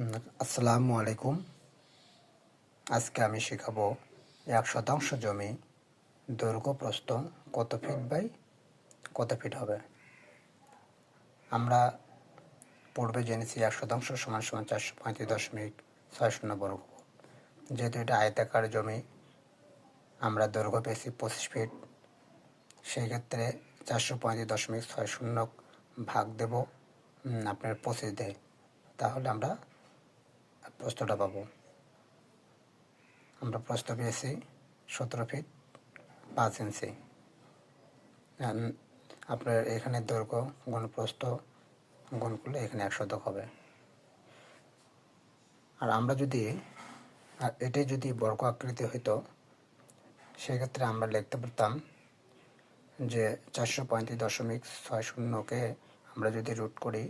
আসসালামু আলাইকুম আজকে আমি শেখাবো এক শতাংশ জমি দৈর্ঘ্য প্রস্থ কত ফিট বাই কত ফিট হবে। আমরা পূর্বে জেনেছি এক শতাংশ সমান সমান চারশো পঁয়ত্রিশ দশমিক ছয় শূন্য বর্গ। যেহেতু এটা আয়তাকার জমি, আমরা দৈর্ঘ্য পেয়েছি পঁচিশ ফিট সেই ক্ষেত্রে চারশো পঁয়ত্রিশ দশমিক ছয় শূন্য ভাগ দেব আপনার পঁচিশ দেয়। তাহলে আমরা প্রস্তটা পাবো। আমরা প্রস্ত পেয়েছি সতেরো ফিট পাঁচ ইঞ্চি আপনার এখানে দৈর্ঘ্য, গুণ প্রস্থ, গুণ করলে এখানে এক শতক হবে। আর আমরা যদি, আর এটাই যদি বর্গ আকৃতি হইতো, সেক্ষেত্রে আমরা লিখতে পারতাম যে চারশো পঁয়ত্রিশ দশমিক ছয় শূন্যকে আমরা যদি রুট করি